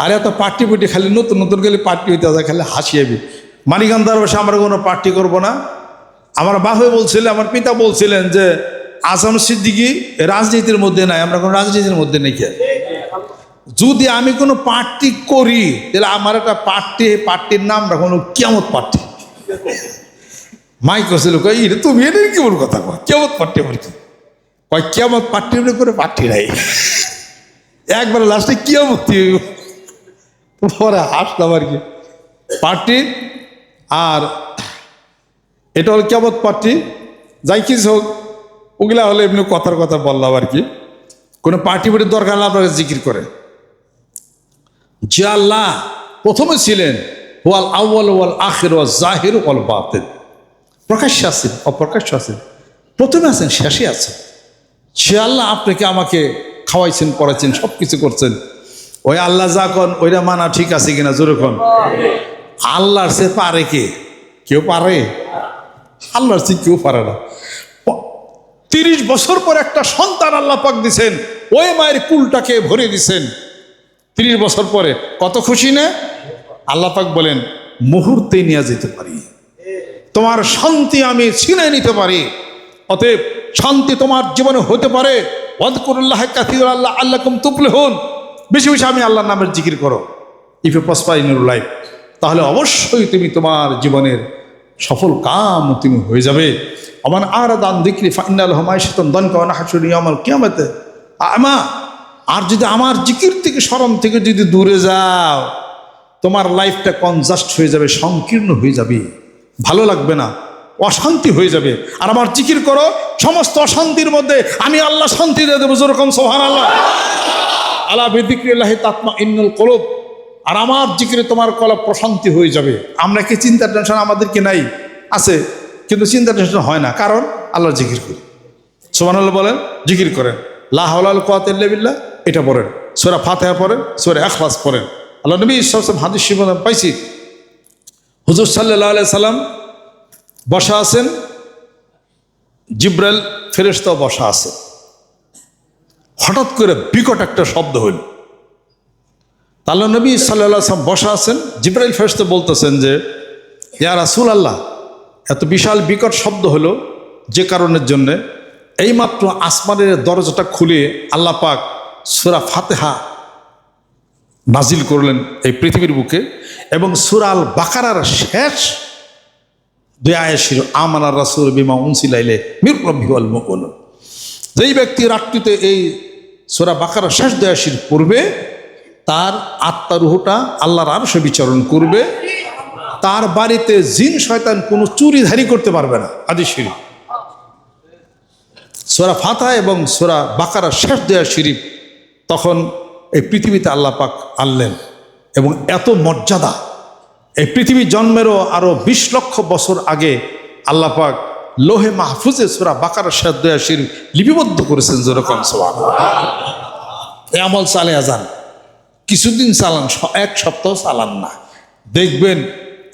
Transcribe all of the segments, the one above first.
আর এত পার্টি পুটি খালি নতুন নতুন গেলে পার্টি হইতে আছে খালি হাসি আবি মানিকান্দার বসে আমরা কোনো পার্টি করব না। আমার বাপে বলছিলেন আমার পিতা বলছিলেন যে আসাম সিদ্দিকি রাজনীতির মধ্যে নাই আমরা কোনো রাজনীতির মধ্যে নেই যদি আমি কোনো পার্টি করি তাহলে আমার একটা পার্টি পার্টির নাম রাখুন কেমত পার্টি। মাই কই "ইরে, তুমি এটা কি বল কথা কয়? কেমত পার্টি আমার কি? কয় কেমত পার্টি করে পার্টি নাই। একবার লাস্টে কেমত পরে হাসলাম আর কি। পার্টি আর এটা হলো কেবত পার্টি, যাই কিছু হোক, ওগুলা হলে এমনি কথার কথা বললাম আর কি। কোনো পার্টি পার্টির দরকার না আপনারা জিকির করে যে আল্লাহ প্রথমে ছিলেন, ওয়াল আউ্বাল ওয়াল আখির ওয়াল জাহির ওয়াল বাতিল। প্রকাশ্যে আছেন, অপ্রকাশ্য আছেন। প্রথমে আছেন, শেষে আছেন। সে আল্লাহ আপনাকে আমাকে খাওয়াইছেন, পড়াইছেন সব কিছু করছেন। ওই আল্লাহ যা কন, ওইটা মানা ঠিক আছে কিনা যেরকম আল্লাহর সে পারে কে? কেউ পারে? আল্লাহর সে কেউ পারে না। তিরিশ বছর পর একটা সন্তান আল্লাহ পাক দিছেন, ওই মায়ের কুলটাকে ভরে দিছেন। তিরিশ বছর পরে, কত খুশি না? আল্লাহ পাক বলেন, মুহূর্তে নিয়ে যেতে পারি। তোমার শান্তি আমি ছিনে নিতে পারি। অতএব শান্তি তোমার জীবনে হতে পারে। আল্লাহ আল্লাহ কুম তুপলে হন বেশি বেশি আমি আল্লাহর নামের জিকির করো। If a purpose in your life তাহলে অবশ্যই তুমি তোমার জীবনের সফল কাম তুমি হয়ে যাবে। আমার আর দান দিকরি ফাইনাল হমায় শতন দন কাওয়ানা হাসুরি আমার কিয়ামতে। আমা, আর যদি আমার জিকির থেকে স্মরণ থেকে যদি দূরে যাও, তোমার লাইফটা কনজাস্ট হয়ে যাবে, সংকীর্ণ হয়ে যাবে। ভালো লাগবে না, অশান্তি হয়ে যাবে। আর আমার জিকির করো, সমস্ত অশান্তির মধ্যে আমি আল্লাহ শান্তি দিয়ে দেবো যেরকম সোহান আল্লাহ আল্লাহ বিদিক্রিল্লাহি তাতমা ইন্নুল কলব। আর আমার জিকিরে তোমার কলব প্রশান্তি হয়ে যাবে। আমরা কি চিন্তা টেনশন আমাদেরকে নাই? আছে, কিন্তু চিন্তা টেনশন হয় না। কারণ আল্লাহর জিকির করি। সোমান বলেন, জিকির করেন। লাহাল কোয়াতিল্লাবিল্লা এটা পড়েন। সোরা ফাতেহা পড়েন, সোরা এখলাস পড়েন। আল্লাহ নবী ইসলাম হাদিস পাইছি। হুজুর সাল্লাহ সাল্লাম বসা আছেন, জিব্রাইল ফেরেস্তাও বসা আছে। হঠাৎ করে বিকট একটা শব্দ হইল। আল্লাহ নবী সাল্লাম বসা আছেন। জিব্রাইল ফেরেস্তা বলতেছেন যে, ইয়া রাসুল আল্লাহ এত বিশাল বিকট শব্দ হলো যে কারণের জন্যে এইমাত্র আসমানের দরজাটা খুলে আল্লাহ পাক সুরা ফাতেহা নাজিল করলেন এই পৃথিবীর বুকে এবং সুরাল বাকারার শেষ দুই আয়াসির আমানার রাসুল বিমা উনসিলাইলে মির মুকুল যেই ব্যক্তি রাত্রিতে এই সোরা বাকারার শেষ দয়াসির পূর্বে তার আত্মারুহটা আল্লাহর আরশে বিচরণ করবে। তার বাড়িতে জিন, শয়তান কোনো চুরিধারি করতে পারবে না। আদি শরীফ সোরা ফাতা এবং সোরা বাকারা শেষ দেয়া শরীফ তখন এই পৃথিবীতে আল্লাহ পাক আনলেন এবং এত মর্যাদা। এই পৃথিবী জন্মেরও আরও বিশ লক্ষ বছর আগে আল্লাহ পাক লোহে মাহফুজে সোরা বাকারা দেয়া লিপিবদ্ধ করেছেন যেরকম সোয়াব এই আমল চালে যান কিছুদিন চালান এক সপ্তাহ চালান না। দেখবেন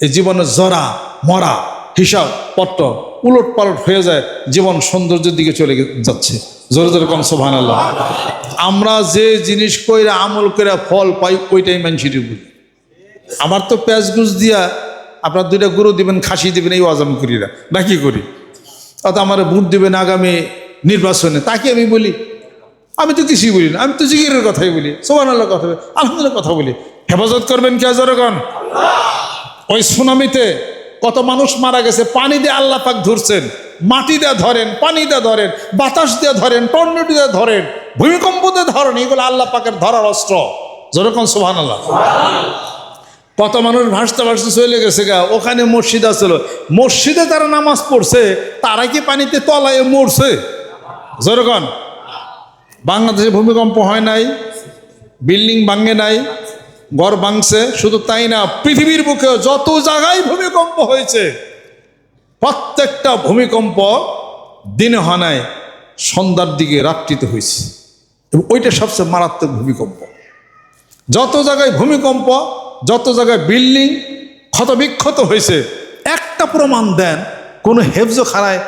এই জীবনে জরা, মরা, হিসাব, পট্ট উলট পালট হয়ে যায়, জীবন সৌন্দর্যের দিকে চলে যাচ্ছে। জোরে জোরে কম সোভান আমরা যে জিনিস কইরা আমল করে ফল পাই, ওইটাই মানুষের বুঝি আমার তো পেঁয়াজ গুজ দিয়া আপনার দুইটা গরু দিবেন, খাসি দিবেন, এই আমি করি না কি করি? অত আমার ভোট দেবেন আগামী নির্বাচনে। তাকে আমি বলি আমি তো কিছুই বলি না আমি তো জিগিরের কথাই বলি সোহান আল্লাহ কথা বলি আলহামদুলিল্লাহ কথা বলি। হেফাজত করবেন কে জনগণ? ওই সুনামিতে কত মানুষ মারা গেছে পানি দিয়ে আল্লাহ পাক ধরছেন মাটি দিয়ে ধরেন পানি দিয়ে ধরেন বাতাস দিয়ে ধরেন টর্নেডো দিয়ে ধরেন ভূমিকম্প দিয়ে ধরেন এগুলো আল্লাহ পাকের ধরার অস্ত্র। যেরকম সোহান আল্লাহ কত মানুষ ভাসতে ভাসতে চলে গেছে গা, ওখানে মসজিদ আছিল মসজিদে তারা নামাজ পড়ছে, তারা কি পানিতে তলায় মরছে? যেরকম বাংলাদেশে ভূমিকম্প হয় নাই, বিল্ডিং ভাঙে নাই, ঘর ভাঙছে, শুধু তাই না, পৃথিবীর বুকে যত জায়গায় ভূমিকম্প হয়েছে, প্রত্যেকটা ভূমিকম্প দিনে হয় নাই সন্ধ্যার দিকে রাত্রিতে হয়েছে। এবং ওইটা সবচেয়ে মারাত্মক ভূমিকম্প। যত জায়গায় ভূমিকম্প যত জায়গায় বিল্ডিং ক্ষতবিক্ষত হয়েছে, একটা প্রমাণ দেন, কোনো হেফজ খানায়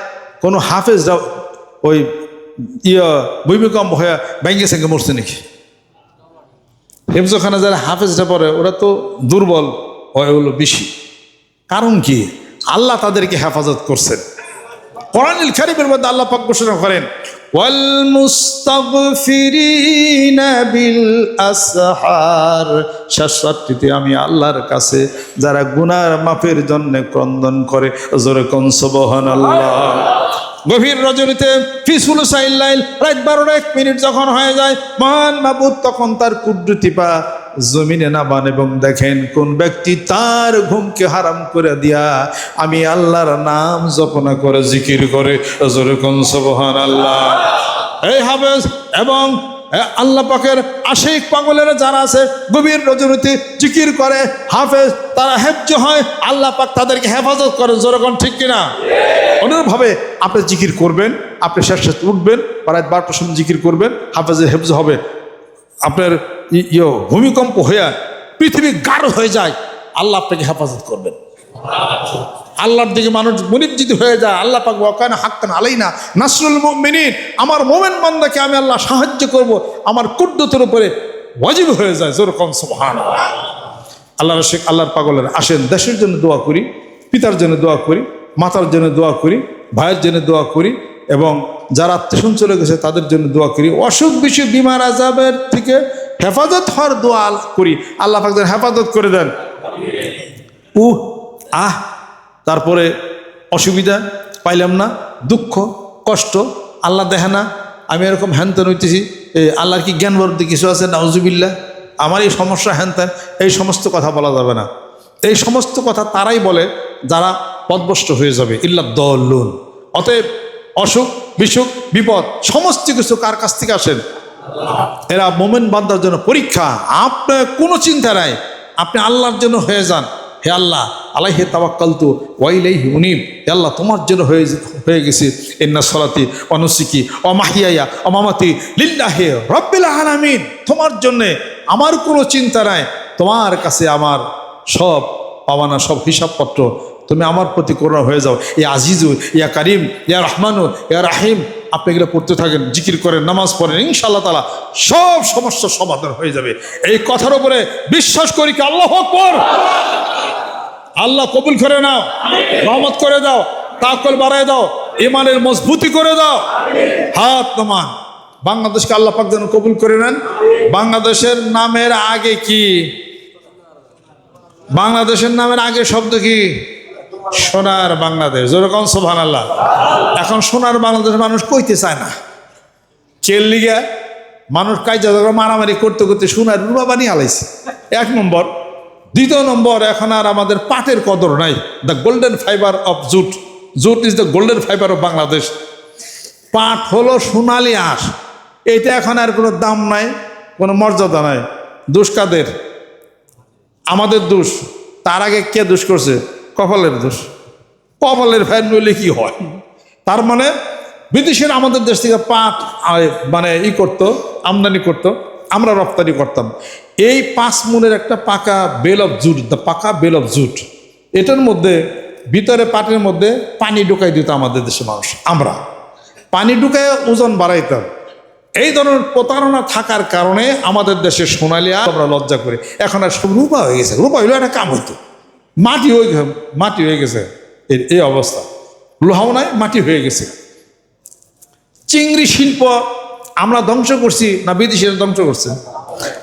কোনো হাফেজ ওই ইয়া ভূমিকম্প হয়ে ব্যাঙ্গে সঙ্গে মরছে নাকি? হেফজখানা যারা হাফেজটা পড়ে, ওরা তো দুর্বল হয় হলো বেশি। কারণ কি? আল্লাহ তাদেরকে হেফাজত করছেন। কোরআনুল কারীমের মধ্যে আল্লাহ পাক ঘোষণা করেন আমি আল্লাহর কাছে যারা গুনার মাফের জন্য ক্রন্দন করে সুবহানাল্লাহ। গভীর রজনীতে ফিসুল সাইল্লাইল রাত বারোটা এক মিনিট যখন হয়ে যায়, মহান মাবুদ তখন তার কুদ্রুতি পা জমিনে নামান এবং দেখেন কোন ব্যক্তি তার ঘুমকে হারাম করে দিয়া আমি আল্লাহর নাম জপনা করে, জিকির করে। জোরে কোন আল্লাহ এই হাফেজ, এবং আল্লাহ পাকের আশিক পাগলেরা যারা আছে, গভীর রজনীতে জিকির করে, হাফেজ, তারা হেফজ হয়, আল্লাহ পাক তাদেরকে হেফাজত করে যেরকম ঠিক কিনা? অনুরূপভাবে আপনি জিকির করবেন, আপনি শেষ শেষ উঠবেন, রাত বারোটার সময় জিকির করবেন, হাফেজের হেফজ হবে। আপনার ইয়ে ভূমিকম্প হয়ে পৃথিবী গাঢ় হয়ে যায়, আল্লাহ আপনাকে হেফাজত করবেন। আল্লাহর দিকে মানুষ মনিজ্জিত হয়ে যায়, আল্লাহ পাক ওয়াকান হাক্কান আলাইনা। নাসরুল মুমিনিন, আমার মোমেন বান্দাকে আমি আল্লাহ সাহায্য করব, আমার কুদ্দতের উপরে ওয়াজিব হয়ে যায় যেরকম সুবহান আল্লাহ রশিক আল্লাহর পাগলের, আসেন, দেশের জন্য দোয়া করি, পিতার জন্য দোয়া করি, মাতার জন্য দোয়া করি, ভাইয়ের জন্য দোয়া করি এবং যারা আত্মীয় চলে গেছে তাদের জন্য দোয়া করি। অসুখ বিসুখ বিমার আজাবের থেকে হেফাজত হওয়ার দোয়া করি। আল্লাহ পাক হেফাজত করে দেন। উ, আহ, তারপরে অসুবিধা পাইলাম না, দুঃখ, কষ্ট, আল্লাহ দেখে না, আমি এরকম হ্যানত্যান হইতেছি আল্লাহর কি জ্ঞান বলতে কিছু আছে? নাউজুবিল্লা আমার এই সমস্যা হ্যানত্যান এই সমস্ত কথা বলা যাবে না। এই সমস্ত কথা তারাই বলে, যারা পদভষ্ট হয়ে যাবে, ইল্লা দল্লুন। অতএব অসুখ, বিসুখ, বিপদ, সমস্ত কিছু কার কাছ থেকে আসেন? এরা মোমেন বান্দার জন্য পরীক্ষা। আপনার কোনো চিন্তা নাই। আপনি আল্লাহর জন্য হয়ে যান। হে আল্লাহ আল্লাহ হে তাবাক্কাল তু ওয়াইলাই হুনিব হে আল্লাহ, তোমার জন্য হয়ে হয়ে গেছি। এন্না সলাতি অনুসিকি অমাহিয়া অমামাতি লিল্লাহে রব্বিল আলামিন। তোমার জন্যে আমার কোনো চিন্তা নাই। তোমার কাছে আমার সব পাওয়ানা সব হিসাবপত্র। তুমি আমার প্রতি করোনা হয়ে যাও। ইয়া আজিজু, ইয়া করিম, ইয়া রহমানু, ইয়া রাহিম। আপনি এগুলো পড়তে থাকেন, জিকির করেন, নামাজ পড়েন ইনশাল্লাহ তালা সব সমস্যার সমাধান হয়ে যাবে। এই কথার উপরে বিশ্বাস করি কি আল্লাহ আকবর? আল্লাহ কবুল করে নাও, রহমত করে দাও তাকল বাড়ায় দাও ইমানের মজবুতি করে দাও। হাত নমান। বাংলাদেশকে আল্লাহ পাক যেন কবুল করে নেন। বাংলাদেশের নামের আগে কি? বাংলাদেশের নামের আগে শব্দ কি? সোনার বাংলাদেশ। যেরকম সোভান আল্লাহ এখন সোনার বাংলাদেশের মানুষ কইতে চায় না। চেল লিগে মানুষ কাজা মারামারি করতে করতে সোনার রুবা বানিয়ে আলাইছে। এক নম্বর। দ্বিতীয় নম্বর, এখন আর আমাদের পাটের কদর নাই। The golden fibre of jute jute is the golden fibre of Bangladesh পাট হলো সোনালি আঁশ। এটা এখন আর কোনো দাম নাই, কোনো মর্যাদা নাই। দুষ্কাদের। আমাদের দোষ। তার আগে কে দুষ করছে? কপালের দোষ। কপালের ফ্যান নইলে কি হয়? তার মানে বিদেশের আমাদের দেশ থেকে পাট মানে ই করতো, আমদানি করতো, আমরা রপ্তানি করতাম। এই পাঁচ মনের একটা পাকা বেল অফ জুট, দ্য পাকা বেল অফ জুট, এটার মধ্যে, ভিতরে পাটের মধ্যে পানি ঢুকাই দিত আমাদের দেশের মানুষ, আমরা। পানি ঢুকায় ওজন বাড়াইতাম। এই ধরনের প্রতারণা থাকার কারণে আমাদের দেশে সোনালিয়া আমরা লজ্জা করি। এখন আর সব রূপা হয়ে গেছে। রূপা হইল একটা কাম হইতো। মাটি হয়ে গে- মাটি হয়ে গেছে। এর এই অবস্থা। লোহাও নাই, মাটি হয়ে গেছে। চিংড়ি শিল্প আমরা ধ্বংস করছি না বিদেশিরা ধ্বংস করছে?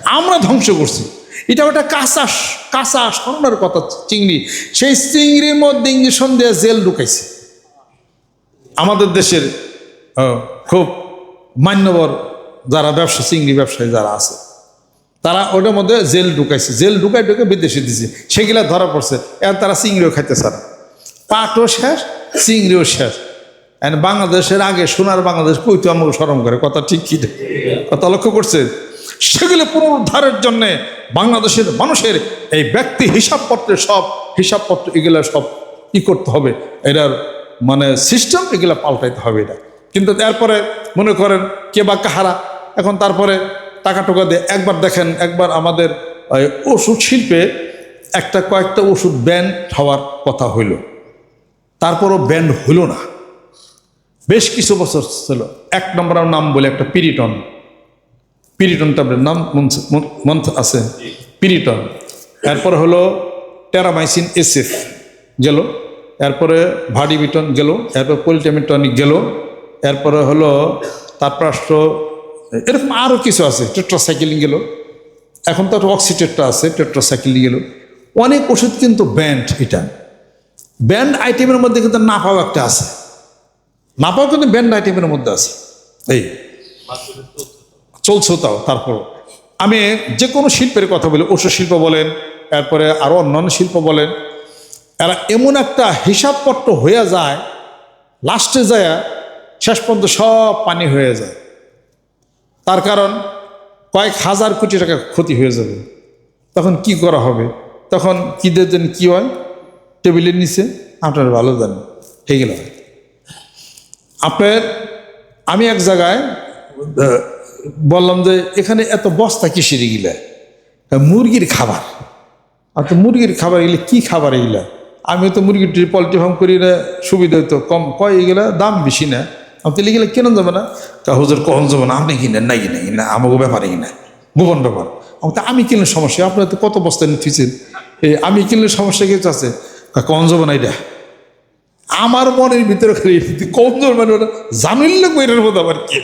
আমরা ধ্বংস করছি। এটা ওটা কাঁচা কাঁচা স্বর্ণের কথা, চিংড়ি। সেই চিংড়ির মধ্যে ইঞ্জেকশন দিয়ে জেল ঢুকাইছে। আমাদের দেশের খুব মান্যবর যারা ব্যবসা, চিংড়ি ব্যবসায়ী যারা আছে তারা ওটার মধ্যে জেল ঢুকাইছে। জেল ঢুকাই ঢুকে বিদেশে দিছে। সেগুলা ধরা পড়ছে। এর তারা চিংড়িও খাইতে চান। পাটও শেষ, চিংড়িও শেষ। এন বাংলাদেশের আগে সোনার বাংলাদেশ কইতো আমাকে স্মরণ করে। কথা ঠিক কি কথা লক্ষ্য করছে? সেগুলো পুনরুদ্ধারের জন্য বাংলাদেশের মানুষের এই ব্যক্তি হিসাবপত্রের সব, হিসাবপত্র এগুলা সব ই করতে হবে। এটার মানে সিস্টেম এগুলা পাল্টাইতে হবে এটা। কিন্তু তারপরে মনে করেন কে বা কাহারা? এখন তারপরে টাকা টোকা দিয়ে একবার দেখেন একবার আমাদের ওষুধ শিল্পে একটা কয়েকটা ওষুধ ব্যান্ড হওয়ার কথা হইল। তারপরও ব্যান্ড হইল না। বেশ কিছু বছর ছিল। এক নম্বর নাম বলে একটা পিরিটন। পিরিটন ট্যাবলেট নাম মন- মন- মন্থ আছে? পিরিটন। এরপরে হলো টেরামাইসিন এসএফ গেল। এরপরে ভাডিবিটন গেল। এরপর পলিটেমিটনিক গেল। এরপরে হলো তারপর এরকম আরও কিছু আছে টেট্রাসাইকেলিং গেল এখন তো অক্সিটেট্রা আছে টেট্রাসাইকেলিং গেল অনেক ওষুধ কিন্তু ব্যান্ড এটা। ব্যান্ড আইটেমের মধ্যে কিন্তু না পাওয়া একটা আছে। না পাওয়া কিন্তু ব্যান্ড আইটেমের মধ্যে আছে। এই, চলছেও তাও তারপর আমি যে কোনো শিল্পের কথা বলি, ওষুধ শিল্প বলেন, এরপরে আরও অন্যান্য শিল্প বলেন, এরা এমন একটা হিসাবপত্র হয়ে যায়, লাস্টে যায়, শেষ পর্যন্ত সব পানি হয়ে যায়। তার কারণ কয়েক হাজার কোটি টাকা ক্ষতি হয়ে যাবে। তখন কি করা হবে? তখন কী দেন কী হয়? টেবিলের নিচে। আপনার ভালো জানেন। হয়ে গেল। আপনার, আমি এক জায়গায় বললাম যে এখানে এত বস্তা কিসের এগুলা? মুরগির খাবার। আর তো মুরগির খাবার এগুলো কী খাবার এগুলা? আমি তো মুরগির পোলট্রি ফার্ম করি না, সুবিধা হতো কম কয় এগুলা? দাম বেশি না। তো এগুলো কেন যাবে না? তা হুজুর কখন যাব না? আপনি কিনেন? না কিনে কিনা আমাকে ব্যাপারে কিনা গোপন ব্যাপার। তো আমি কিনলে সমস্যা? আপনার তো কত বস্তা নিতেছেন? এই আমি কিনলে সমস্যা কিছু আছে? কয়, কখন যাব না এটা? আমার মনের ভিতরে খালি কম জোর মানে ওটা জামিল কইরার মতো আবার কি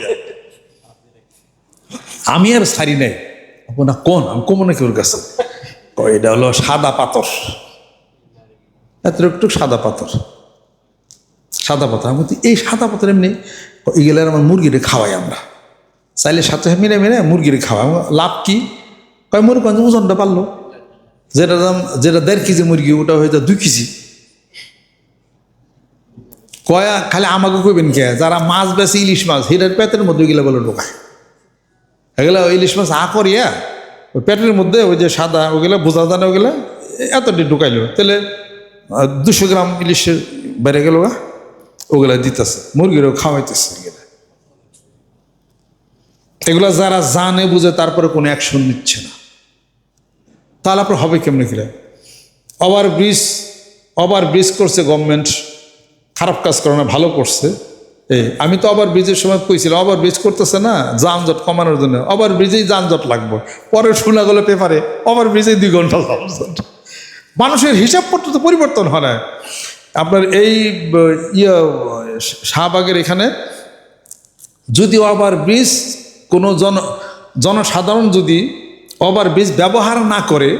আমি আর সারি নাই। না কোন? আমি কমো নাকি ওর কাছে? এটা হলো সাদা পাথর। এত একটু সাদা পাথর। সাদা পাথর আমি বলছি, এই সাদা পাথর এমনি এগুলো আমার মুরগিরে খাওয়াই আমরা। চাইলে সাথে মিলে মিলে মুরগিরে খাওয়াই। আমি লাভ কি? কয় মুরগি ওজনটা পারল। যেটা দাম যেটা দেড় কেজি মুরগি ওটা হয়ে যায় দুই কেজি। কয়া খালি আমাকে কইবেন কে? যারা মাছ বেছে ইলিশ মাছ হিটার পেটের মধ্যে গেলে বলে ঢোকায়। এগুলো ইলিশ মাছ আ করিয়া ওই পেটের মধ্যে ওই যে সাদা ওগুলো বোঝা যায় না ওগুলো এতটি ঢুকাইলো। তাহলে দুশো গ্রাম ইলিশের বেড়ে গেল গা। ওগুলা দিতেছে, মুরগিরও খাওয়াইতেছে এগুলা। যারা জানে, বুঝে, তারপরে কোনো অ্যাকশন নিচ্ছে না। তাহলে আপনার হবে কেমনি কিরা ওভার ব্রিজ ওভার ব্রিজ করছে গভর্নমেন্ট খারাপ কাজ করে না, ভালো করছে। এই আমি তো আবার ব্রিজের সময় কইছিলাম আবার ব্রিজ করতেছে না, যানজট কমানোর জন্য। আবার ব্রিজেই যানজট লাগবে। পরে শোনা গেলো পেপারে আবার ব্রিজেই দুই ঘণ্টা যানজট। মানুষের হিসাবপত্র তো পরিবর্তন হয় না। আপনার এই ইয়ে শাহবাগের এখানে যদি ওভার ব্রিজ, কোনো জন, জনসাধারণ যদি ওভার ব্রিজ ব্যবহার না করে,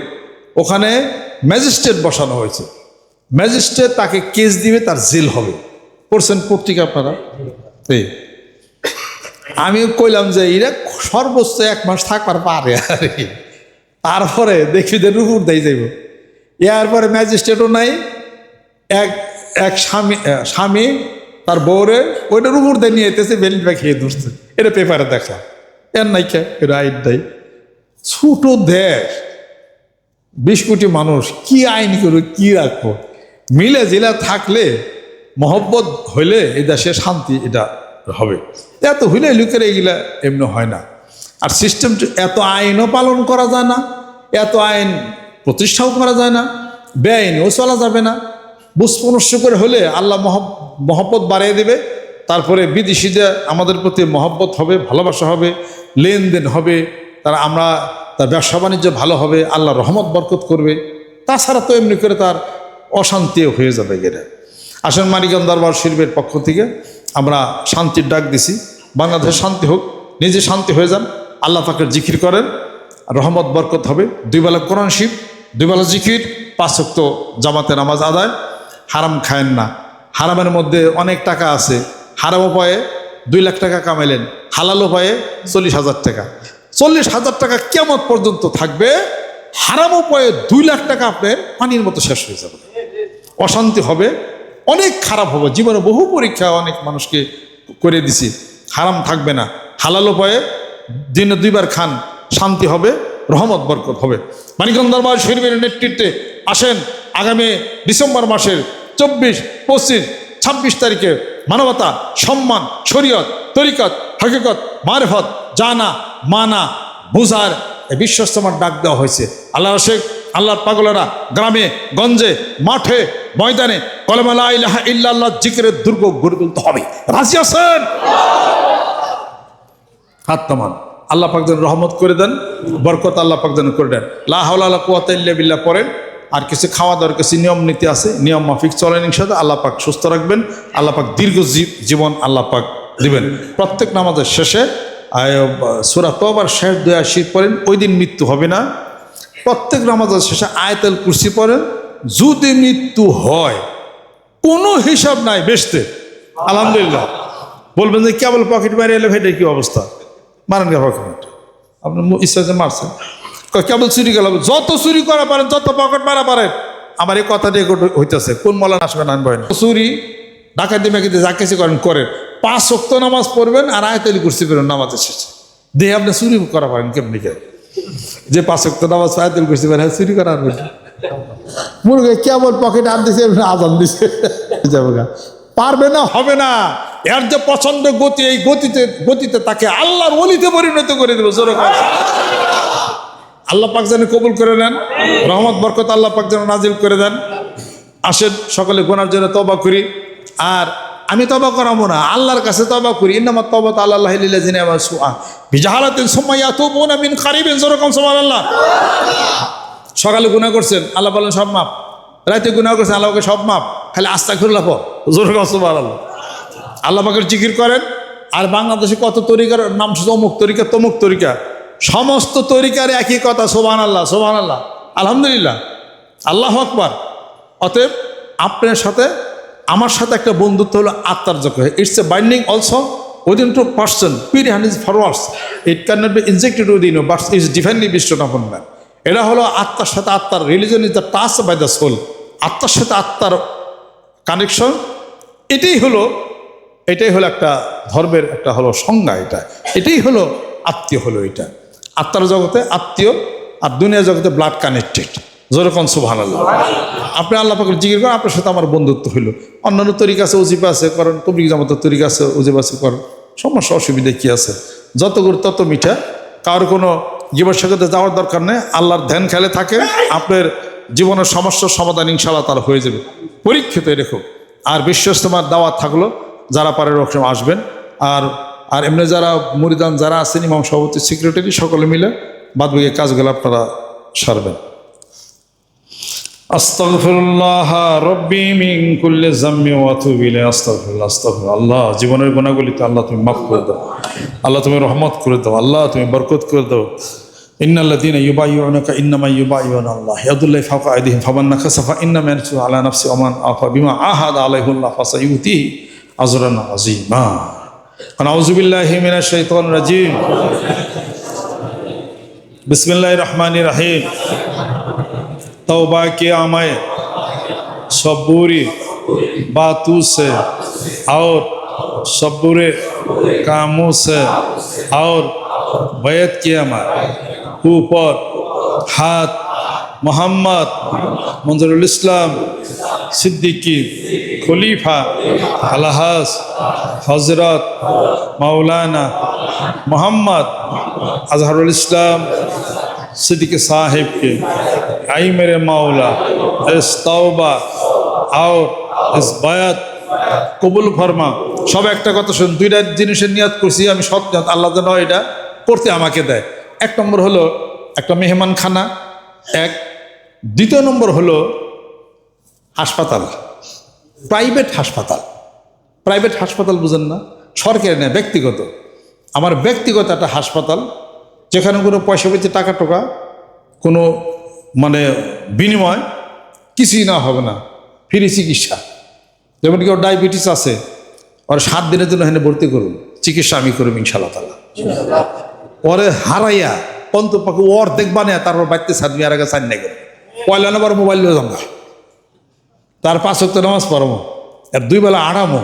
ওখানে ম্যাজিস্ট্রেট বসানো হয়েছে। ম্যাজিস্ট্রেট তাকে কেস দিবে, তার জেল হবে। পড়ছেন পত্রিকা আপনারা? এই। আমি কইলাম যে এরা সর্বোচ্চ এক মাস থাকবার পারে আর। কি। তারপরে দেখি যে রুপুর দেয় যাইব। এরপরে ম্যাজিস্ট্রেটও নাই এক এক স্বামী স্বামী তার বউরে ওইটার উপর দিয়ে নিয়ে এতেছে বেলিট খেয়ে ধরছে। এটা পেপারে দেখা। এর নাই কে আইন নাই ছোট দেশ, বিশ কোটি মানুষ, কি আইন করবে, কি রাখব? মিলে জেলা থাকলে, মহব্বত হইলে এই দেশে শান্তি এটা হবে। এত হইলে লোকের এগুলা এমনি হয় না। আর সিস্টেম এত আইনও পালন করা যায় না, এত আইন প্রতিষ্ঠাও করা যায় না, বেআইনিও চলা যাবে না। বুঝপনস্য করে হলে আল্লাহ মহব মহব্বত বাড়িয়ে দেবে। তারপরে বিদেশিদের আমাদের প্রতি মহব্বত হবে, ভালোবাসা হবে, লেনদেন হবে, তারা আমরা তার ব্যবসা বাণিজ্য ভালো হবে আল্লাহ রহমত বরকত করবে। তাছাড়া তো এমনি করে তার অশান্তিও হয়ে যাবে গেলে। আসেন মানিকগঞ্জ দরবার শিল্পের পক্ষ থেকে আমরা শান্তির ডাক দিছি। বাংলাদেশে শান্তি হোক, নিজে শান্তি হয়ে যান, আল্লাহ তাকে জিকির করেন, রহমত বরকত হবে। দুইবেলা কোরআন শিব দুইবেলা জিকির পাঁচক্ত জামাতে নামাজ আদায়। হারাম খায়েন না। হারামের মধ্যে অনেক টাকা আছে। হারাম উপায়ে দুই লাখ টাকা কামাইলেন। হালাল উপায়ে চল্লিশ হাজার টাকা। চল্লিশ হাজার টাকা কেমন পর্যন্ত থাকবে। হারাম উপায়ে দুই লাখ টাকা আপনার পানির মতো শেষ হয়ে যাবে। অশান্তি হবে। অনেক খারাপ হবে। জীবনে বহু পরীক্ষা অনেক মানুষকে করে দিছি। হারাম থাকবে না। হালাল উপায়ে দিনে দুইবার খান, শান্তি হবে, রহমত, বরকত হবে। মানিকগঞ্জ দরবার শরীফের নেতৃত্বে আসেন আগামী ডিসেম্বর মাসের চব্বিশ, পঁচিশ, ছাব্বিশ তারিখে মানবতা, সম্মান, শরীয়ত, তরিকত, হকিকত, মারফত, জানা, মানা, বুঝার বিশ্বস্তমার ডাক দেওয়া হয়েছে। আল্লাহ শেখ আল্লাহর পাগলেরা গ্রামে, গঞ্জে, মাঠে, ময়দানে কলমালা ইলাহা ইল্লাল্লাহ জিকিরের দুর্গ গড়ে তুলতে হবে। রাজি আছেন? হাত তামান আল্লাহ পাক রহমত করে দেন, বরকত আল্লাহ পাক করে দেন। লাহাউল্লাহ কুয়াতাল্লা বিল্লাহ পড়েন। আর কিছু খাওয়া দাওয়ার কিছু নিয়ম নীতি আছে, নিয়ম মাফিক চলেন ইনশাল্লাহ আল্লাহ পাক সুস্থ রাখবেন, আল্লাহ পাক দীর্ঘ জীবন আল্লাহ পাক দিবেন। প্রত্যেক নামাজের শেষে সুরা তোবার শেষ দুই আশি পড়েন, ওই দিন মৃত্যু হবে না। প্রত্যেক নামাজের শেষে আয়তাল কুরসি পড়েন, যদি মৃত্যু হয়, কোনো হিসাব নাই বেসতে আলহামদুলিল্লাহ। বলবেন যে, কেবল পকেট মারি এলে ভাইটা কি অবস্থা? মারেন কে পকেট আপনি ইচ্ছা যে মারছেন। কেবল চুরি গেল? যত চুরি করা পারেন যত পকেট মারা পারেন। আমার এই কথা দিয়ে হইতেছে কোন মলান আসবেন আনবেন চুরি ডাকাতি মেকাতি যা কিছু করেন করেন। পাঁচ শক্ত নামাজ পড়বেন আর আয়তালি কুরসি করেন নামাজের শেষে। দিয়ে আপনি চুরি করা পারেন কেমনি কেউ? যে পাঁচ শক্ত নামাজ আয়তালি কুরসি করেন হ্যাঁ, চুরি করা আর মুরগে কেবল পকেটে আন দিছে আজান দিছে। পারবে না হবে না। এর যে পছন্দ গতি এই গতিতে গতিতে তাকে আল্লাহর অলিতে পরিণত করে দেবো জোরে। আল্লাহ পাক যেন কবুল করে নেন। রহমত, বরকত আল্লাহ পাক যেন নাজিল করে দেন। আসেন, সকলে গোনার জন্য তবা করি। আর আমি তবা করাবো না, আল্লাহর কাছে তবা করি। ইন্নামা তবা আল্লাহ বিজাহালাতিন সময়া বোন আমিন কারিবেন যেরকম সমান আল্লাহ সকালে গুণা করছেন, আল্লাহ বলেন, সব মাপ রাতে গুণা করছেন আল্লাহকে সব মাপ খালি আস্তা খুল্লাহ জোর কসবার আল্লাহ আল্লাহ পাকের জিকির করেন। আর বাংলাদেশে কত তরিকার নাম শুধু অমুক তরিকা, তমুক তরিকা। সমস্ত তরিকার একই কথা সোবান আল্লাহ সোবান আল্লাহ আলহামদুলিল্লাহ। আল্লাহ আকবার। অতএব আপনার সাথে, আমার সাথে একটা বন্ধুত্ব হলো আত্মার যোগ it's a binding also within two person free hand is forwards it can not be injected within but is definitely between upon man এটা হলো আত্মার সাথে আত্মার religion is the touch by the soul আত্মার সাথে আত্মার কানেকশন এটাই হলো এটাই হলো একটা ধর্মের একটা হলো সংজ্ঞা এটা। এটাই হলো আত্মীয় হলো এটা। আত্মার জগতে আত্মীয় আর দুনিয়া জগতে ব্লাড কানেক্টেড যেরকম সুভান আল্লাহ আপনি আল্লাহ জিজ্ঞেস করেন, আপনার সাথে আমার বন্ধুত্ব হইল। অন্যান্য তরিকা আছে উজিবা আছে করেন তবলিক জামাতের তরিকা আছে উজিবা আছে করেন সমস্যা, অসুবিধা কী আছে? যত গুড় তত মিঠা। কারোর কোনো জীবন সাথে যাওয়ার দরকার নেই, আল্লাহর ধ্যান খেলে থাকে, আপনার জীবনের সমস্যার সমাধান ইনশাল্লাহ তার হয়ে যাবে। পরীক্ষিত রেখো আর বিশ্বস্তমার দাওয়াত থাকল, যারা পারে ওরকম আসবেন, আর আর এমনি যারা মুরিদান যারা আছেন, ইমাম সভাপতি সেক্রেটারি সকলে মিলে বাদবাকি কাজগুলো আপনারা সারবেন। আস্তাগফিরুল্লাহ রব্বি মিন কুল্লি যাম্মি ওয়া আতুবু ইলাইহি, আস্তাগফিরুল্লাহ আস্তাগফিরুল্লাহ। আল্লাহ, জীবনের গুনাহগুলি তো আল্লাহ তুমি মাফ করে দাও। আল্লাহ তুমি রহমত করে দাও। আল্লাহ তুমি বরকত করে দাও। ইন্নাল্লাযীনা ইউবাইয়ুনাকা ইন্নামা ইউবাইয়ুনা আল্লাহ। ইয়াদুল্লাহি ফাওকা আইদিহিম, ফামান নাকাসা ফাইন্নামা ইয়ানসু আলা নাফসি ওয়া মান আফা বিমা আহাদা আলাইহুল্লাহ ফাসায়ুতিহি আজরান আযীমা। নওয়াজুবিল্লাহিমিনা শৈতন রাজিম। বিসমিল্লাহ রহমান রাহিম। তওবা কে আমায় সবুরি বাতু সে আর সবুরে কামু সে আর বয়ত কে আমার উপর, হাত, মোহাম্মদ, মঞ্জুরুল ইসলাম, সিদ্দিকী খলিফা আলহাস হজরত মাওলানা মোহাম্মদ আজহারুল ইসলাম সিদ্দিক সাহেবকে। আই মেরে মাওলা, এস তাওবা, আও এস বায়াত, কবুল ফর্মা। সব একটা কথা শুন দুইটা জিনিসের নিয়াদ করছি, আমি সব আল্লাহ যেন এটা করতে আমাকে দেয়। এক নম্বর হলো একটা মেহমানখানা, এক। দ্বিতীয় নম্বর হলো হাসপাতাল। প্রাইভেট হাসপাতাল। প্রাইভেট হাসপাতাল বুঝেন না, সরকারি না, ব্যক্তিগত। আমার ব্যক্তিগত একটা হাসপাতাল, যেখানে কোনো পয়সা পেতে টাকা টোকা, কোনো মানে বিনিময় কিছুই না হবে না, ফ্রি চিকিৎসা। যেমন কি ওর ডায়াবেটিস আছে, ওর সাত দিনের জন্য এখানে ভর্তি করুন, চিকিৎসা আমি করুন ইনশাল্লাহ তালা ওরে হারাইয়া অন্ত পাকে ওর দেখবা না তারপর বাড়িতে সাত আর আগে সাইন নেই পয়লা নাম্বার মোবাইল নিয়ে যাব তার পাঁচ হক্ত নামাজ পড়ব, আর দুই বেলা আড়ামো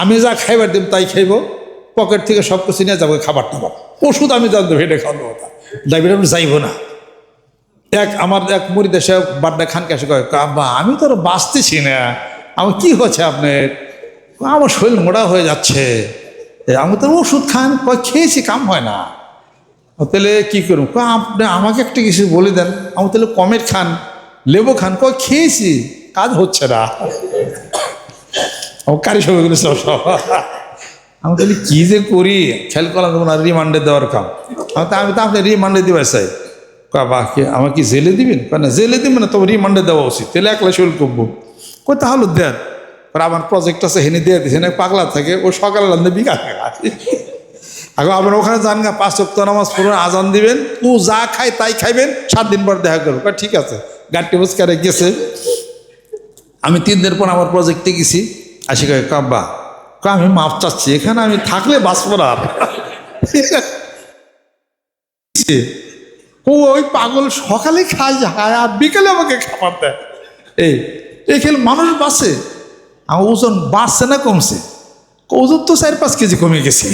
আমি যা খাইবার দিম তাই খাইব, পকেট থেকে সব কিছু নিয়ে যাব, খাবার টাবার। ওষুধ আমি জানতো হেঁটে খাওয়াবো ডায়াবেটিস আমি যাইব না। এক আমার এক মুড়ি দেশে বাড্ডা খান কাছে কয় আব্বা, আমি তো বাঁচতেছি না। আমার কি হচ্ছে আপনার? আমার শরীর মোড়া হয়ে যাচ্ছে। আমি তো ওষুধ খান, কয়, খেয়েছি, কাম হয় না। তাহলে কি করুন আপনি আমাকে একটা কিছু বলে দেন। আমি তাহলে কমেট খান, লেবু খান, কয়, খেয়েছি। কাজ হচ্ছে না। কারি সবাইগুলো সব সব আমি তাহলে কি যে করি? খেয়াল করলাম তোমার রিমান্ডে দেওয়ার কাম। আমি তো আমি তো আপনি রিমান্ডে দিবার চাই। কয়, বাহ, কি আমাকে জেলে দিবেন? না, জেলে দিবেন না, তবে রিমান্ডে দেওয়া উচিত। তাহলে একলা শুল্ক করব। কই তাহলে দেন। আমার প্রজেক্ট আছে, হেনে দিয়ে দিচ্ছে না পাগলা থাকে, ও সকালে রান্ধে বিকালে এখন আপনার ওখানে যান গা, পাঁচ সপ্তাহ নামাজ পড়ুন, আজান দিবেন, ও যা খায় তাই খাইবেন, সাত দিন পর দেখা করব। ঠিক আছে, গাড়িটি বুঝকারে গেছে। আমি তিন দিন পর আমার প্রজেক্টে গেছি। আসি কয়, কাব্বা আমি মাপ চাচ্ছি, এখানে আমি থাকলে বাঁচবো না। ও ওই পাগল সকালে খাই যায় আর বিকেলে আমাকে খাবার দেয়। এই খেলে মানুষ বাঁচে, আমার ওজন বাড়ছে না কমছে? ওজন তো চার পাঁচ কেজি কমে গেছে।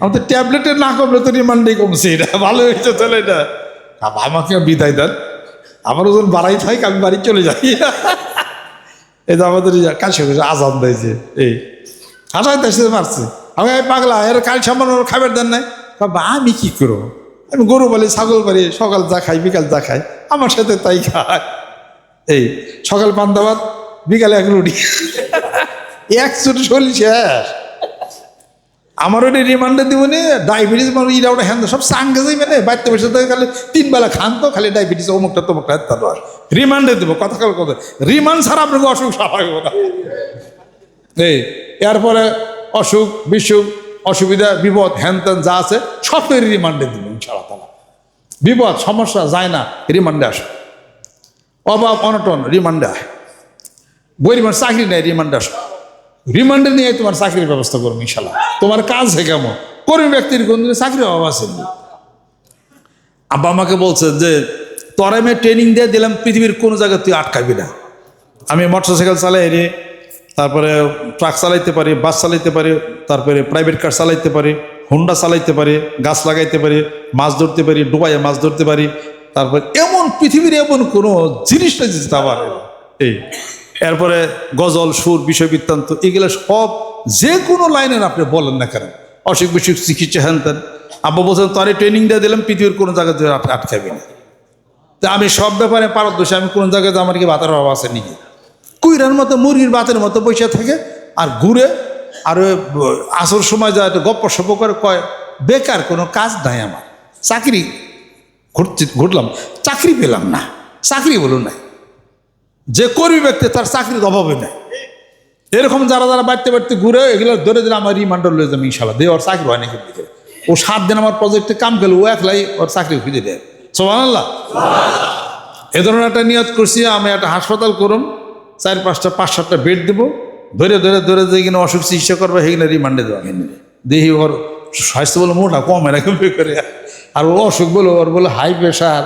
আমাদের ট্যাবলেটে না কমলে তো রিমান্ডে কমছে, এটা ভালো হয়েছে তাহলে এটা। আমাকে বিদায় দেন। আমার ওজন বাড়াই থাকে আমি বাড়ি চলে যাই। এই যে আমাদের কাছে আজাদ দিয়েছে এই। হাসাই দেশে মারছে। আমি পাগলা, এর কাল ওর খাবার দেন নাই। বাবা, আমি কি করব? আমি গরু বলি ছাগল বাড়ি সকাল যা খাই, বিকাল যা খাই, আমার সাথে তাই খায়। এই, সকাল পান্তাবাদ বিকালে এক রুটি। এক চুটি শরীর শেষ। আমার ওটা রিমান্ডে দিব নি ডায়াবেটিস আমার ইরা ওটা হ্যান্ড সব সাঙ্গে যাই মানে বাড়িতে বসে খালি তিন বেলা খান তো, খালি ডায়াবেটিস অমুকটা তমুকটা তারপর রিমান্ডে দেবো, কথা কাল কথা রিমান্ড ছাড়া আপনাকে অসুখ স্বাভাবিক না। এই, এরপরে অসুখ, বিসুখ, অসুবিধা, বিপদ হ্যান ত্যান যা আছে, সব তো রিমান্ডে দিব ইনশাআল্লাহ তালা বিপদ, সমস্যা যায় না রিমান্ডে আসে। অভাব, অনটন রিমান্ডে গরিব চাকরি নেই রিমান্ডে আসো। রিমান্ডে নিয়ে তোমার চাকরির ব্যবস্থা করব ইনশাল্লাহ তোমার কাজ হে কেমন? কর্মী ব্যক্তির কোন চাকরির অভাব আছে। আব্বা আমাকে বলছে যে তোর আমি ট্রেনিং দিয়ে দিলাম, পৃথিবীর কোনো জায়গায় তুই আটকাবি না। আমি মোটরসাইকেল চালাই রে, তারপরে ট্রাক চালাইতে পারি বাস চালাইতে পারি, তারপরে প্রাইভেট কার চালাইতে পারি হোন্ডা চালাইতে পারি, গাছ লাগাইতে পারি, মাছ ধরতে পারি, ডুবাইয়ে মাছ ধরতে পারি, তারপর এমন পৃথিবীর এমন কোনো জিনিস নেই যে আমার এই, এরপরে গজল, সুর বিষয় বৃত্তান্ত এগুলো সব যে কোনো লাইনের আপনি বলেন না কেন, অসুখ বিসুখ, চিকিৎসা হ্যান তেন আব্বা বলছেন তারই ট্রেনিং দিয়ে দিলাম, পৃথিবীর কোনো জায়গায় তুই আট- আটকাবি না। তা আমি সব ব্যাপারে পারদর্শী, আমি কোন জায়গায় যে আমার কি বাতার অভাব আছে নাকি? কুইরার মতো, মুরগির বাতের মতো পয়সা থাকে আর ঘুরে আর আসর সময় যায় একটু গপ্প সপ করে কয়, বেকার কোনো কাজ নাই আমার। চাকরি ঘুরছি, ঘুরলাম। চাকরি পেলাম না। চাকরি বলুন নাই। যে কর্মী ব্যক্তি তার চাকরির অভাবে নাই। এরকম যারা যারা বাড়তে বাড়তে ঘুরে, এগুলো ধরে দিলে আমার রিমান্ডার লয়ে যাবে ইনশাল্লাহ। দিয়ে ওর চাকরি হয় নাকি? ও সাত দিন আমার প্রজেক্টে কাম গেল ও একলাই ওর চাকরি খুঁজে দেয়। সোমান আল্লাহ এ ধরনের একটা নিয়ত করছি, আমি একটা হাসপাতাল করুম, চার পাঁচটা, পাঁচ সাতটা বেড দেবো, ধরে ধরে ধরে যে কিনা অসুখ চিকিৎসা করব সেখানে রিমান্ডে দেওয়া কিনে দেখি ওর স্বাস্থ্য বলে মোটা কমে রাখে করে? আর ও অসুখ বলো, ওর বলে হাই প্রেশার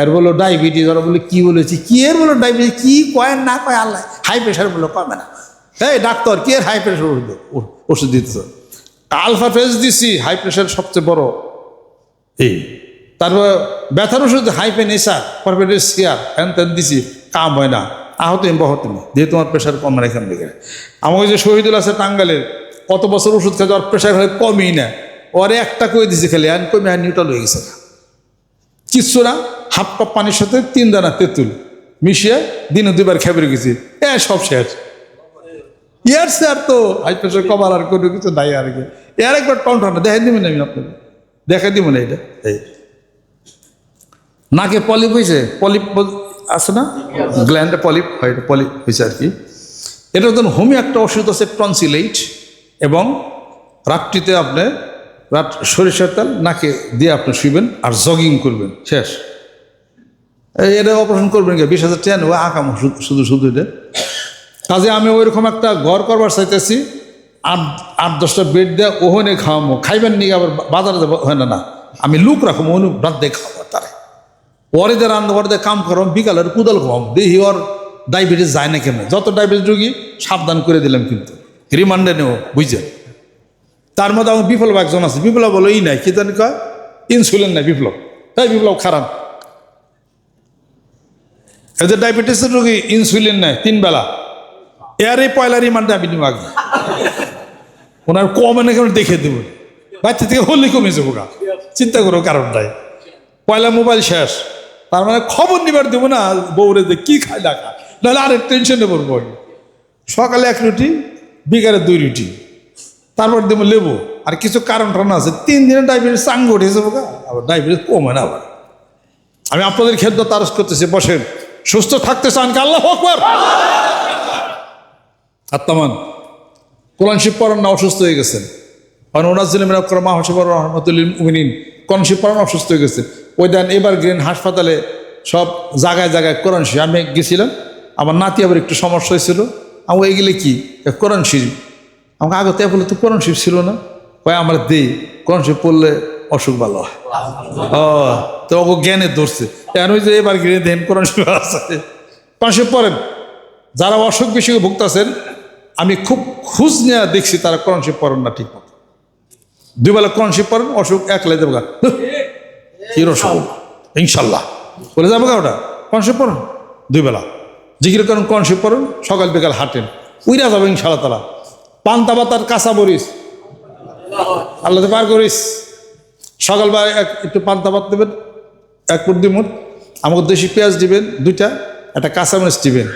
এর বলো ডায়াবেটিস ওরা বলে কি বলেছি, কি এর বলো ডায়াবেটিস কি কয় না কয় আল্লাহ হাই প্রেশার বলো কমে না। এই ডাক্তার, কি এর হাই প্রেশার ওষুধ ওষুধ দিতেছ। আলফা ফেস দিছি হাই প্রেশার সবচেয়ে বড়। এই তারপর ব্যথার ওষুধ হাই পেন এসার পারপেটের সিয়ার হ্যান ত্যান দিছি, কাম হয় না। আহত এম বহুত না দিয়ে তোমার প্রেশার কম না এখান থেকে। আমাকে যে শহীদুল আছে টাঙ্গালের, কত বছর ওষুধ খেতে ওর প্রেশার হয় কমই না। ওরে একটা করে দিছে খালি আর কমে আর নিউট্রাল হয়ে গেছে। কিচ্ছু না, হাফ কাপ পানির সাথে তিন দানা তেঁতুল মিশিয়ে দিনে দুবার খেপে গেছি এ সব শেষ। ইয়ার স্যার তো, হাই প্রেশার কমার আর কোনো কিছু নাই আর কি। এর একবার টনটনা, দেখাই দিবেন আমি আপনাকে। দেখাই দিব না এটা এই। নাকে পলিপ হয়েছে? পলিপ আছে না? গ্ল্যান্ডে পলিপ হয় পলিপ হয়েছে আর কি। এটা ধরুন হোমি একটা ওষুধ আছে টনসিলেট এবং রাত্রিতে আপনি রাত সরিষার তেল নাকে দিয়ে আপনি শুইবেন আর জগিং করবেন। শেষ। এটা অপারেশন করবেন কি? বিশ হাজার টেন ও আঁকাম শুধু শুধু এটা। কাজে আমি ওইরকম একটা ঘর করবার চাইতেছি আট আট দশটা বেড দিয়ে ওহনে খাওয়াবো খাইবেন নিয়ে আবার বাজারে যাব? হয় না না। আমি লুক রাখব অনু রাত দিয়ে খাওয়াবো তারে। ওরে দিয়ে রান্না দিয়ে কাম করো বিকালের কুদাল খাওয়াবো দেখি ওর ডায়াবেটিস যায় না কেন যত ডায়াবেটিস রুগী, সাবধান করে দিলাম কিন্তু। রিমান্ডে নেও, বুঝছেন? তার মধ্যে আমার বিপ্লব একজন আছে। বিপ্লব বলো ই নাই, কি জানি কয়? ইনসুলিন নাই, বিপ্লব। তাই বিপ্লব খারাপ। এদের ডায়াবেটিসের রোগী ইনসুলিন নেয় তিন বেলা। এর এই পয়লা রিমান্ডে আমি নিব আগে। ওনার কমে না কেন দেখে দেব? বাচ্চা থেকে হলে কমে যাব চিন্তা করো কারণটাই পয়লা মোবাইল শেষ। তার মানে খবর নিবার দেবো না, বউরে যে কি খায় খায় নাহলে আরেক টেনশনে পড়ব। সকালে এক রুটি, বিকালে দুই রুটি। তারপর দেবো লেবু। আর কিছু কারণ টারণ আছে। তিন দিনে ডায়াবেটিস চাঙ্গ উঠেছে বোকা আবার ডায়াবেটিস কমে না আবার। আমি আপনাদের খেদ্য তারস করতেছি, বসেন। সুস্থ থাকতে চান আল্লাহ আকবার। আত্মামান, কোরআন শিব পড়ান না, অসুস্থ হয়ে গেছেন। কারণ ওনাজিল মিরাক্রমা হসবর রহমতুল্লিন উমিনিন কোরআন শিব পড়ান অসুস্থ হয়ে গেছে ওই দেন এবার গ্রেন হাসপাতালে সব জায়গায় জায়গায় কোরআন শিব আমি গেছিলাম, আমার নাতি আবার একটু সমস্যা হয়েছিল। আমি এগুলি কি? এ কোরআন শিব আমাকে আগে তো বলে, তো কোরআন শিব ছিল না? কয়, আমার দেই, কোরআন শিব পড়লে অসুখ ভালো হয়। ও, তো ওকে জ্ঞানে ধরছে। ওই যে এবার গিয়ে দেন কোরআন শিব আছে। শিব পড়েন। যারা অসুখ বিসুখে ভুগতেছেন, আমি খুব খুঁজ নেওয়া দেখছি তারা কোরআন শিব পড়েন না ঠিক মতো দুবেলা কোরআন শিব পড়েন, অসুখ এক লাই কি ইনশাল্লাহ বলে যাব ওটা? শিব পড়েন দুই বেলা। জিকির করেন শিব পড়েন? সকাল বিকাল হাঁটেন। উইরা যাবে ইনশাল্লাহ তালা পান্তা বাতার কাঁচা বরিস আল্লাহ পার করিস। সকালবেলা এক একটু পান্তা ভাত দেবেন। এক ফুট দিমুট আমাকে দেশি পেঁয়াজ দিবেন দুইটা। একটা কাঁচামরিচ দিবেন।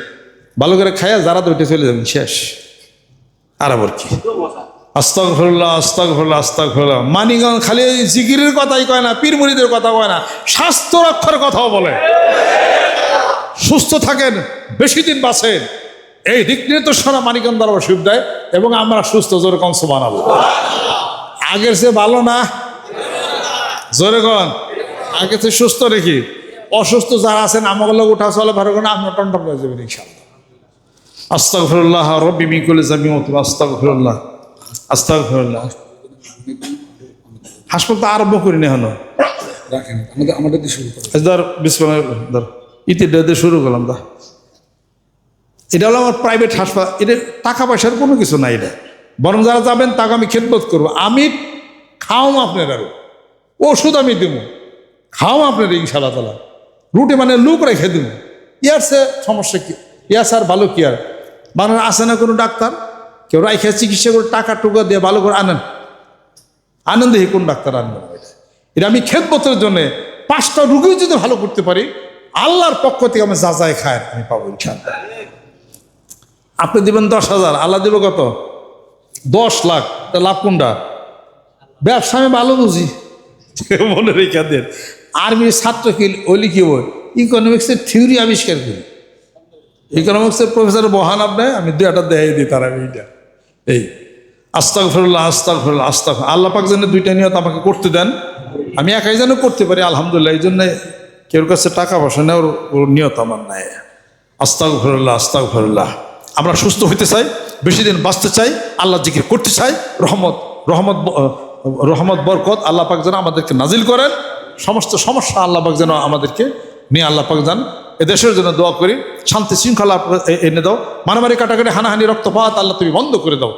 ভালো করে খাইয়া যারা দুইটা চলে যাবেন শেষ। আর আবার কি? আস্তাক ফেরুল্লাহ আস্তাক ফেরুল্লাহ আস্তাক ফেরুল্লাহ মানিগঞ্জ খালি ওই জিকিরের কথাই কয় না পীর মুড়িদের কথা কয় না স্বাস্থ্য রক্ষার কথাও বলে। সুস্থ থাকেন, বেশি দিন বাঁচেন। এই দিক নির্দেশনা মানিকগঞ্জ দরবার শিব দেয় এবং আমরা সুস্থ, জোরে কংস বানাবো আগের সে ভালো না? জোরে কন। আগে তো সুস্থ রেখি অসুস্থ যারা আছেন, আমাকে লোক উঠা চলে, ভালো করে আপনার টন্টন হয়ে যাবেন ইনশাল্লাহ আস্তাক ফিরুল্লাহ রব্বি মিকুল জামি মতো হাসপাতাল আরম্ভ করি না হলো রাখেন আমাদের আমাদের দিয়ে শুরু করুন। ধর বিসমিল্লাহ ধর ইতিটা দিয়ে শুরু করলাম দা এটা হলো আমার প্রাইভেট হাসপাতাল এটা টাকা পয়সার কোনো কিছু নাই এটা। বরং যারা যাবেন তাকে আমি খেদমত করব। আমি খাওয়াম আপনার আরও। ওষুধ আমি দেবো খাওয়াম আপনার ইনশাল্লাহ তালা রুটি মানে লুক রেখে দেবো ইয়ার সে সমস্যা কি? ইয়ার স্যার ভালো কি আর? মানে আসে না কোনো ডাক্তার? কেউ রাইখে চিকিৎসা করে টাকা টুকা দিয়ে ভালো করে আনেন। আনন্দ কোন ডাক্তার আনবেন এটা এটা আমি খেদমতের জন্য পাঁচটা রুগীও যদি ভালো করতে পারি, আল্লাহর পক্ষ থেকে আমি যা যাই খায় আমি পাবো আপনি দিবেন দশ হাজার, আল্লাহ দেবে কত? দশ লাখ লাভ কোনটা? ব্যবসা আমি ভালো বুঝি। মনে রেখে দেন। আর্মির ছাত্র কি ওলি কি বই? ইকোনমিক্সের থিওরি আবিষ্কার করি। ইকোনমিক্সের প্রফেসর বহান আপনি, আমি দু একটা দেখাই দিই তার আমি এইটা এই আস্তাক ফেরুল্লাহ আস্তাক ফেরুল্লাহ আস্তাক আল্লাহ পাক যেন দুইটা নিয়ত আমাকে করতে দেন, আমি একাই যেন করতে পারি, আলহামদুলিল্লাহ এই জন্যে কেউর কাছে টাকা পয়সা নেওয়ার ওর নিয়ত আমার নাই। আস্তাক ফেরুল্লাহ আস্তাক ফেরুল্লাহ আমরা সুস্থ হইতে চাই, বেশি দিন বাঁচতে চাই, আল্লাহ জিকির করতে চাই, রহমত রহমত রহমত, বরকত আল্লাহ পাক যেন আমাদেরকে নাজিল করেন। সমস্ত সমস্যা আল্লাহ পাক যেন আমাদেরকে, নিয়ে আল্লাহ পাক যান। এ দেশের জন্য দোয়া করি, শান্তি শৃঙ্খলা এনে দাও। মারামারি কাটাকাটি, হানাহানি, রক্তপাত আল্লাহ তুমি বন্ধ করে দাও।